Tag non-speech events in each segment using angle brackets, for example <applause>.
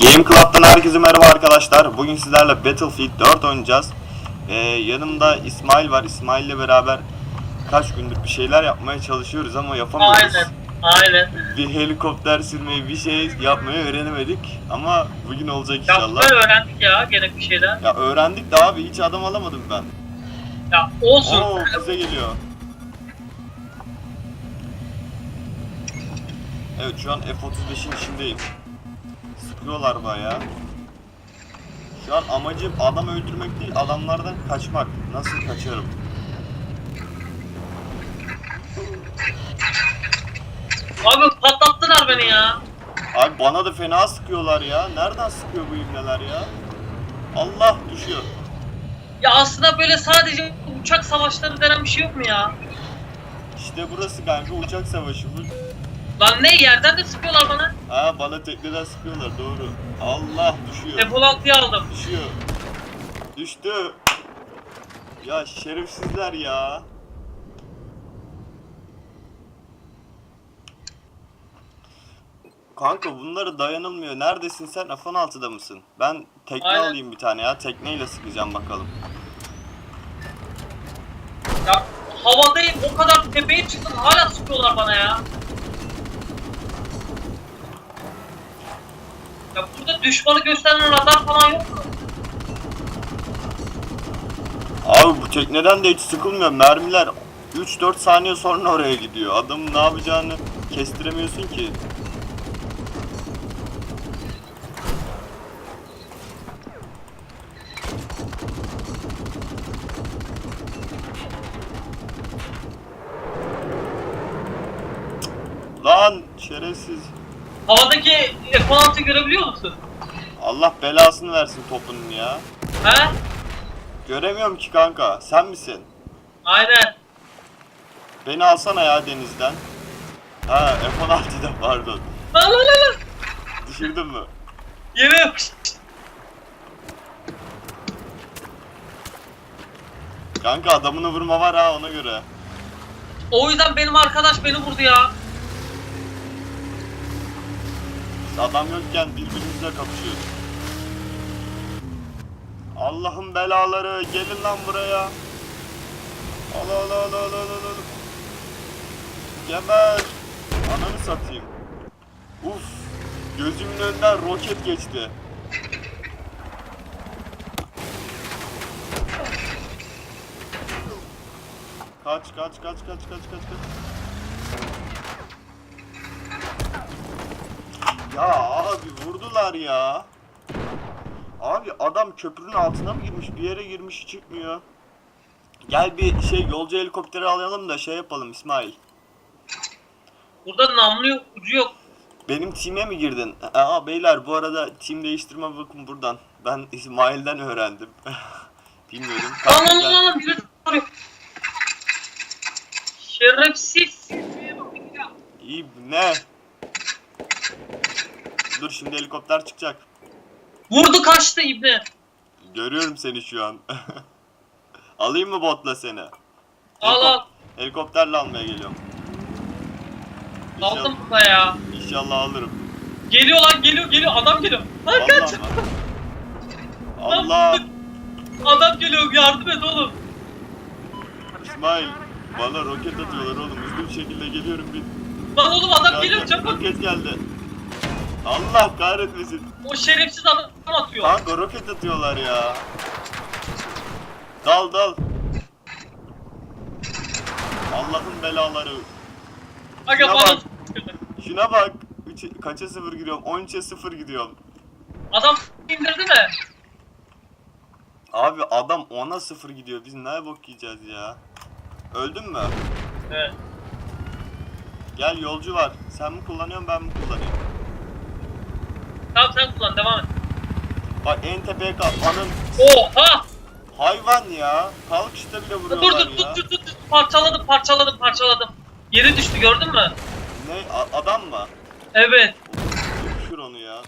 Game Club'dan herkese merhaba arkadaşlar. Bugün sizlerle Battlefield 4 oynayacağız. Ee, yanımda İsmail var. İsmail ile beraber kaç gündür bir şeyler yapmaya çalışıyoruz ama yapamıyoruz. Aynen. Aynen. Bir helikopter sürmeyi bir şey yapmayı öğrenemedik. Ama bugün olacak inşallah. Yapmayı öğrendik ya gerek bir şeyler. Ya öğrendik de abi hiç adam alamadım ben. Ya olsun. Oo bize geliyor. Evet şu an F-35'in içindeyim. Sıkıyorlar bayağı. Şu an amacım adam öldürmek değil adamlardan kaçmak. Nasıl kaçarım? Abi patlattılar beni ya. Abi bana da fena sıkıyorlar ya. Nereden sıkıyor bu ibneler ya? Allah düşüyor. Ya aslında böyle sadece uçak savaşları denen bir şey yok mu ya? İşte burası kanka uçak savaşı bu. Lan ne yerden de sıkıyorlar bana. Ha bana tekneden sıkıyorlar doğru. Allah düşüyor. F-16'yı aldım. Düşüyor. Düştü. Ya şerefsizler ya. Kanka bunları dayanılmıyor. Neredesin sen? F-16'da mısın? Ben tekne Aynen. alayım bir tane ya. Tekneyle sıkacağım bakalım. Ya havadayım o kadar tepeye çıktım hala sıkıyorlar bana ya. Ya burada düşmanı gösteren radar falan yok mu? Abi bu tekneden de hiç sıkılmıyor. Mermiler 3-4 saniye sonra oraya gidiyor. Adamın ne yapacağını kestiremiyorsun ki. Lan şerefsiz. Havadaki F-16'yı görebiliyor musun? Allah belasını versin topunun ya. He? Göremiyorum ki kanka. Sen misin? Aynen. Beni alsana ya denizden. Ha F-16'da <laughs> pardon. Lan lan lan. Düşürdün mü? Yere yapıştı. Kanka adamını vurma var ha ona göre. O yüzden benim arkadaş beni vurdu ya. Adam yokken birbirimizle kapışıyoruz. Allah'ın belaları gelin lan buraya. Allah Allah Allah Allah Allah. Geber. Ananı satayım. Uf. Gözümün önünden roket geçti. Kaç kaç kaç kaç kaç kaç kaç. Ya abi vurdular ya. Abi adam köprünün altına mı girmiş? Bir yere girmiş çıkmıyor. Gel bir şey yolcu helikopteri alalım da şey yapalım İsmail. Burada namlu yok, ucu yok. Benim team'e mi girdin? Aa beyler bu arada team değiştirme bakın buradan. Ben İsmail'den öğrendim. <laughs> Bilmiyordum. Lan lan lan lan biri vuruyor. Şerefsiz. İyi ne? Dur şimdi helikopter çıkacak. Vurdu kaçtı ibne. Görüyorum seni şu an. <laughs> Alayım mı botla seni? Al al. Helikopterle almaya geliyorum. İnşallah, Aldım burada ya. inşallah alırım. Geliyor lan geliyor geliyor adam geliyor. Lan kaç. Vallahi? Allah Adam geliyor yardım et oğlum. İsmail bana roket atıyorlar oğlum hızlı bir şekilde geliyorum bir. Lan oğlum adam geliyor çabuk. Roket geldi. Allah kahretmesin. O şerefsiz adam atıyor. Kanka roket atıyorlar ya. Dal dal. Allah'ın belaları. Aga şuna bana bak. Şuna bak. Üç, kaça sıfır gidiyorum? 13'e 0 gidiyorum. Adam indirdi mi? Abi adam 10'a 0 gidiyor. Biz ne bok yiyeceğiz ya? Öldün mü? Evet. Gel yolcu var. Sen mi kullanıyorsun ben mi kullanıyorum? Tamam sen kullan devam et. Bak en tepeye kalk. Anın Oha! hayvan ya. Kalkışta bile Dur vuruyorlar dur ya. tut tut tut tut. Parçaladım parçaladım parçaladım. Yere düştü gördün mü? Ne a- adam mı? Evet. Düşür onu ya.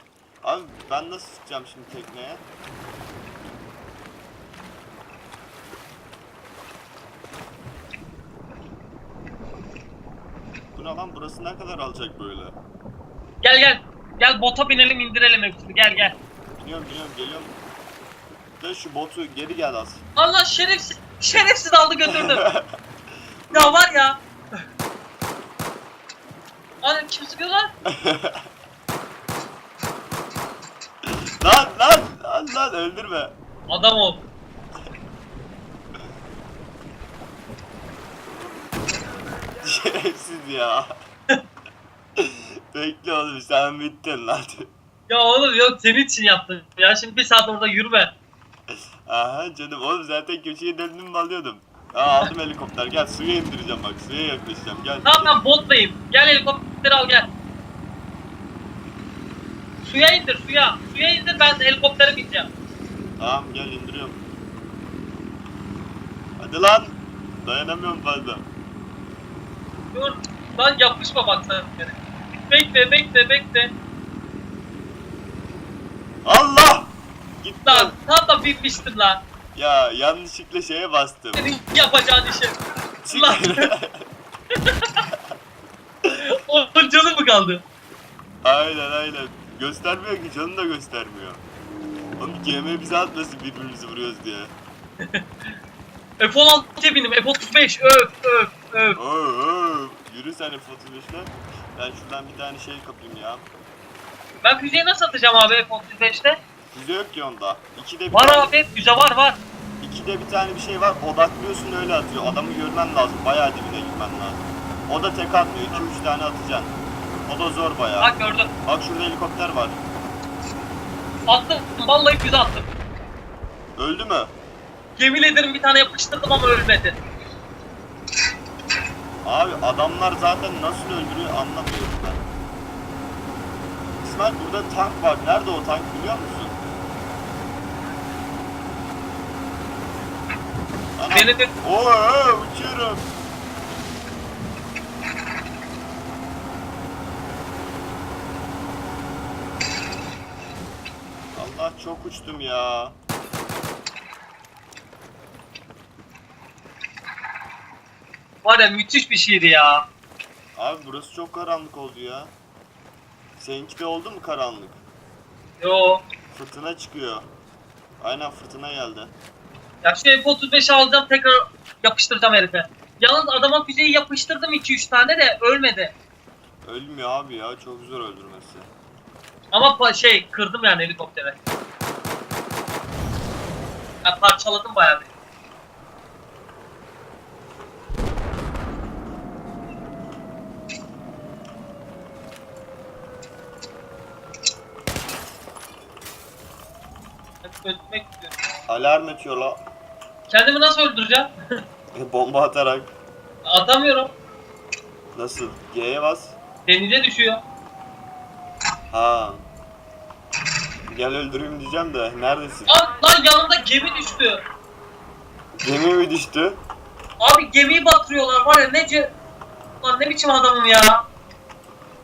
Abi ben nasıl sıkacağım şimdi tekneye? Bu ne lan burası ne kadar alacak böyle? Gel gel. Gel bota binelim indirelim hepsini gel gel. Biliyorum biliyorum geliyorum. De şu botu geri gel az. Allah şerefsiz şerefsiz aldı götürdü. <laughs> ya var ya. Hani kim sıkıyor lan? <laughs> lan lan lan lan öldürme. Adam ol. <laughs> Şerefsiz ya. Bekle oğlum sen bittin lan. Ya oğlum yok senin için yaptım. Ya şimdi bir saat orada yürüme. Aha canım oğlum zaten köşeye döndüm alıyordum. Aa aldım helikopter gel suya indireceğim bak suya yaklaşacağım gel. Tamam ben botlayayım. Gel helikopteri al gel. Suya indir suya. Suya indir ben helikoptere bineceğim. Tamam gel indiriyorum. Hadi lan. Dayanamıyorum fazla. Dur. Lan yapışma bak sen. Bekle bekle bekle. Allah! Gitti. Lan tam da binmiştim lan. Ya yanlışlıkla şeye bastım. Senin yapacağın işi. Çık. Lan. <laughs> Onun canı mı kaldı? aynen aynen. Göstermiyor ki canını da göstermiyor. Oğlum GM bize atmasın birbirimizi vuruyoruz diye. F-16'ya bindim. F-35 öf öf öf. Oo, oo. Yürü sen F-35'le. Ben şuradan bir tane şey kapayım ya. Ben füzeyi nasıl atacağım abi F-35'te? Füze yok ki onda. İkide bir Var tane, abi füze var var. ikide bir tane bir şey var. Odaklıyorsun öyle atıyor. Adamı görmen lazım. Bayağı dibine gitmen lazım. O da tek atmıyor. 2-3 tane atacaksın. O da zor bayağı. Bak gördüm. Bak şurada helikopter var. Attım. Vallahi füze attım. Öldü mü? Yemin ederim bir tane yapıştırdım ama ölmedi. Abi adamlar zaten nasıl öldürüyor anlamıyorum ben. İsmail burada tank var. Nerede o tank biliyor musun? Ana- Beni de Oo, oo, uçuyorum. Allah çok uçtum ya. Var ya müthiş bir şeydi ya. Abi burası çok karanlık oldu ya. Seninki de oldu mu karanlık? Yo. Fırtına çıkıyor. Aynen fırtına geldi. Ya şu F-35'i alacağım tekrar yapıştıracağım herife. Yalnız adama füzeyi yapıştırdım 2-3 tane de ölmedi. Ölmüyor abi ya çok zor öldürmesi. Ama şey kırdım yani helikoptere. Ya parçaladım bayağı bir. Öldürmek istiyorum. Alarm ötüyor la. Kendimi nasıl öldüreceğim? <laughs> Bomba atarak. Atamıyorum. Nasıl? G'ye bas. Denize düşüyor. Ha. Gel öldüreyim diyeceğim de neredesin? Lan, lan yanımda gemi düştü. Gemi mi düştü? Abi gemiyi batırıyorlar var ya nece... Lan ne biçim adamım ya.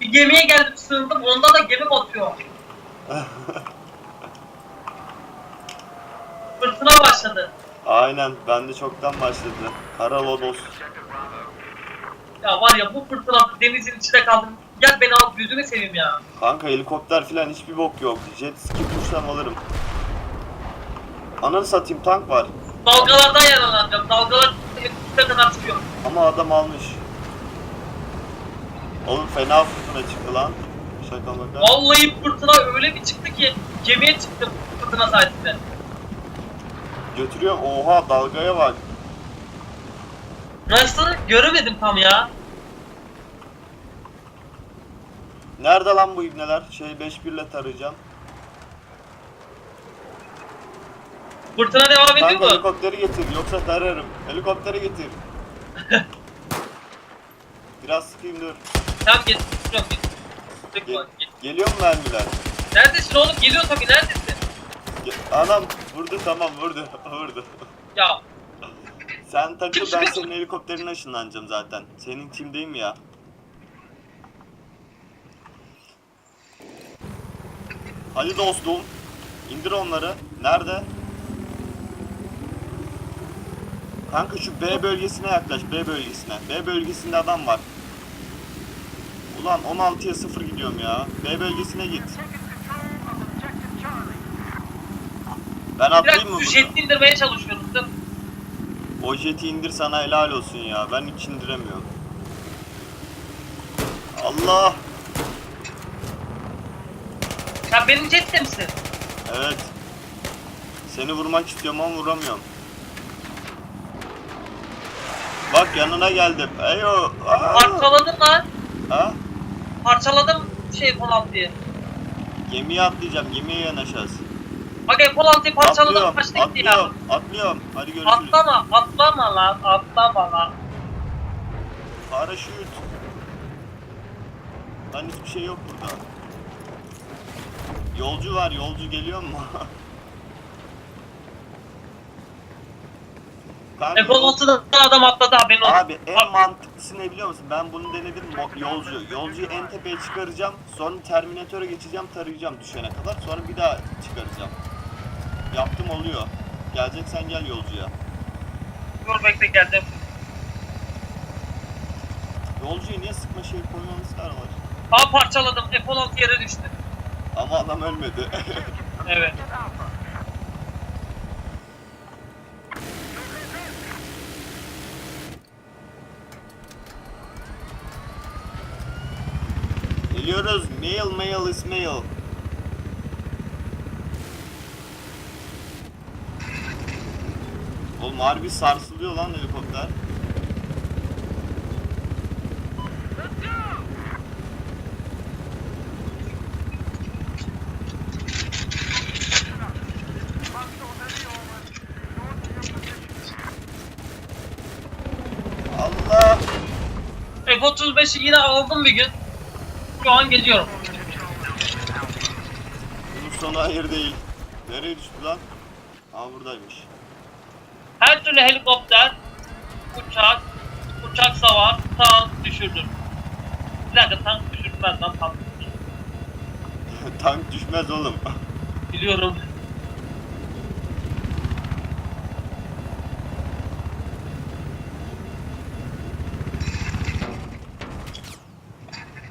Bir gemiye geldim sığındım onda da gemi batıyor. <laughs> Fırtına başladı. Aynen bende çoktan başladı. Kara lodos. Ya var ya bu fırtına denizin içinde kaldım. Gel beni al yüzünü seveyim ya. Kanka helikopter filan hiçbir bok yok. Jet ski tutsam alırım. Ananı satayım tank var. Dalgalardan yaralanacağım. Dalgalar üstüne kadar çıkıyor. Ama adam almış. Oğlum fena fırtına çıktı lan. Şaka maka. Vallahi fırtına öyle bir çıktı ki gemiye çıktım fırtına sayesinde. Götürüyorum. Oha dalgaya bak. Nasıl göremedim tam ya. Nerede lan bu ibneler? Şey 5-1 ile tarayacağım. Fırtına devam ediyor Kanka mu? helikopteri getir yoksa tararım. Helikopteri getir. <laughs> Biraz sıkayım dur. Tamam getiriyorum. Gel- Gel. geliyor mu mermiler? Neredesin oğlum? Geliyor tabii neredesin? Ge- Anam vurdu tamam vurdu <laughs> vurdu. Ya Sen takıl ben senin helikopterine ışınlanacağım zaten. Senin timdeyim ya. Hadi dostum. İndir onları. Nerede? Kanka şu B bölgesine yaklaş. B bölgesine. B bölgesinde adam var. Ulan 16'ya 0 gidiyorum ya. B bölgesine git. Ben atlayayım mı Biraz burada? jet indirmeye çalışıyorum. Dur. O jeti indir sana helal olsun ya. Ben hiç indiremiyorum. Allah. Sen benim jette misin? Evet. Seni vurmak istiyorum ama vuramıyorum. Bak yanına geldim. Eyo. Aa! Parçaladım lan. Ha? Parçaladım şey F-16'yı. Gemiye atlayacağım. Gemiye yanaşacağız. Bak F-16'yı parçaladım Atlıyorum. kaçta gitti ya. Atlıyorum. Atlıyorum. Hadi görüşürüz. Atlama, atlama lan, atlama lan. Paraşüt. Lan hiçbir şey yok burada. Yolcu var. Yolcu geliyor mu? <laughs> Ben F-16'dan adam atladı olsun. Abi en mantıklısı ne biliyor musun? Ben bunu denedim yolcu. Yolcuyu en tepeye çıkaracağım. Sonra Terminatöre geçeceğim tarayacağım düşene kadar. Sonra bir daha çıkaracağım. Yaptım oluyor. Geleceksen gel yolcuya. Dur bekle geldim. Yolcuya niye sıkma şey koymamışlar var. Aa parçaladım. F-16 yere düştü. Ama adam ölmedi. <laughs> Evet. Geliyoruz. Mail mail is mail. Oğlum harbi sarsılıyor lan helikopter. Allah! F-35'i yine aldım bir gün. Şu an geziyorum. Bunun sonu hayır değil. Nereye düştü lan? Aa buradaymış. Türlü helikopter, uçak, uçak savar, tank düşürdüm. Dakika tank düşürmez lan tank. <laughs> Tank düşmez oğlum. Biliyorum.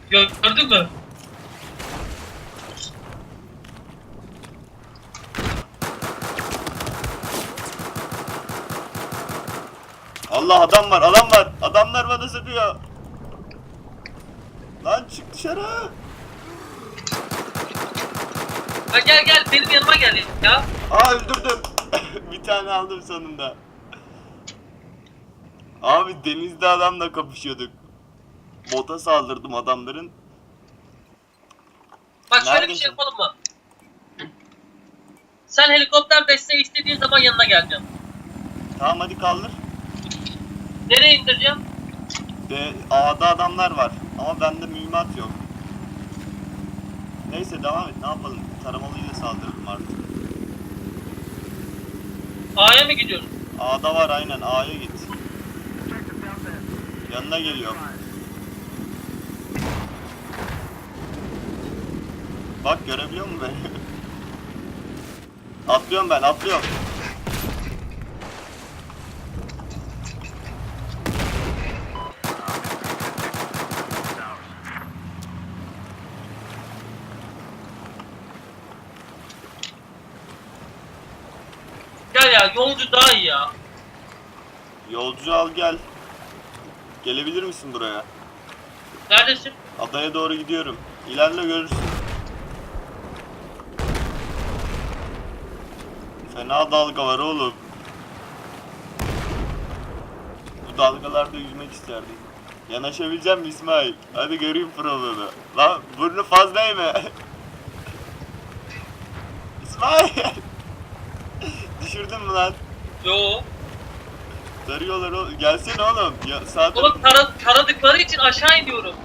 Gördün mü? Allah adam var, adam var. Adamlar bana sıkıyor. Lan çık dışarı. Ha, gel gel benim yanıma gel ya. Aa öldürdüm. <laughs> bir tane aldım sonunda. Abi denizde adamla kapışıyorduk. Bota saldırdım adamların. Bak şöyle bir Neredesin? şey yapalım mı? Sen helikopter desteği istediğin zaman yanına geleceğim. Tamam hadi kaldır. Nereye indireceğim? De, A'da adamlar var ama bende mühimmat yok. Neyse devam et ne yapalım. Taramalıyla saldırdım artık. A'ya mı gidiyoruz? A'da var aynen A'ya git. Yanına geliyor. Bak görebiliyor musun beni? <laughs> atlıyorum ben atlıyorum. Ya yolcu daha iyi ya. Yolcu al gel. Gelebilir misin buraya? Neredesin? Adaya doğru gidiyorum. İlerle görürsün. Fena dalga var oğlum. Bu dalgalarda yüzmek isterdim. Yanaşabileceğim mi İsmail? Hadi göreyim provını. Lan burnu fazla eğme. <laughs> İsmail! Düşürdün mü lan? Yo. Darıyorlar oğlum. Gelsene oğlum. Ya, sağ Oğlum tara, taradıkları için aşağı iniyorum.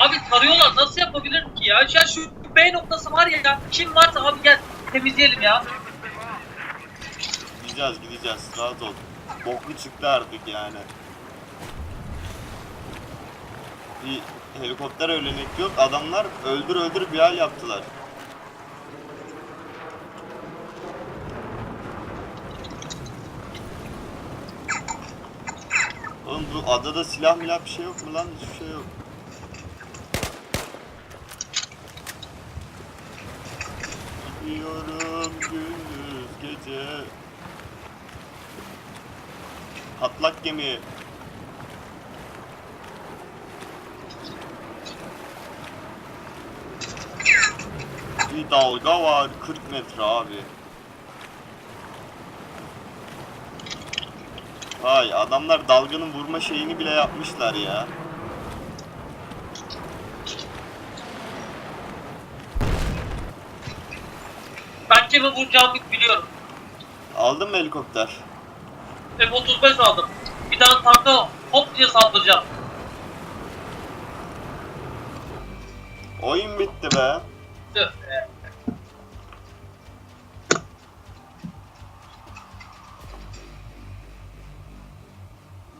Abi tarıyorlar nasıl yapabilirim ki ya? Ya şu B noktası var ya kim varsa abi gel temizleyelim ya. Gideceğiz gideceğiz rahat ol. Boklu çıktı artık yani. Bir helikopter öğlenek yok. Adamlar öldür öldür bir hal yaptılar. Bu adada silah milah bir şey yok mu lan? Hiçbir şey yok. Gidiyorum gündüz gece. Patlak gemi. Bir dalga var 40 metre abi. Vay adamlar dalganın vurma şeyini bile yapmışlar ya. Ben kimi vuracağımı biliyorum. Aldın mı helikopter? F-35 aldım. Bir tane tanka hop diye saldıracağım. Oyun bitti be. Tüh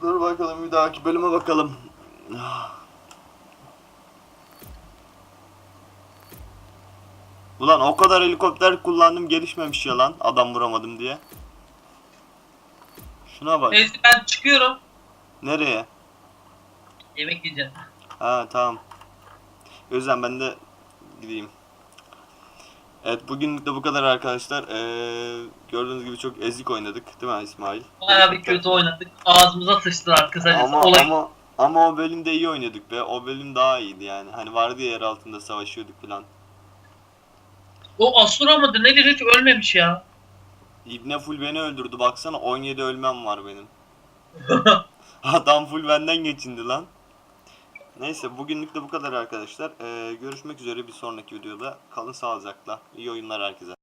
Dur bakalım bir dahaki bölüme bakalım. Ulan o kadar helikopter kullandım gelişmemiş ya lan adam vuramadım diye. Şuna bak. Neyse ben çıkıyorum. Nereye? Yemek yiyeceğim. Ha tamam. O yüzden ben de gideyim. Evet bugünlük de bu kadar arkadaşlar. Ee, gördüğünüz gibi çok ezik oynadık değil mi İsmail? Baya bir kötü oynadık. Ağzımıza sıçtılar kısacası. Ama Olay. ama ama o bölümde iyi oynadık be. O bölüm daha iyiydi yani. Hani vardı ya yer altında savaşıyorduk falan. O Asura mıdır nedir hiç ölmemiş ya. İbne full beni öldürdü. Baksana 17 ölmem var benim. <laughs> Adam full benden geçindi lan. Neyse bugünlük de bu kadar arkadaşlar. Ee, görüşmek üzere bir sonraki videoda. Kalın sağlıcakla. İyi oyunlar herkese.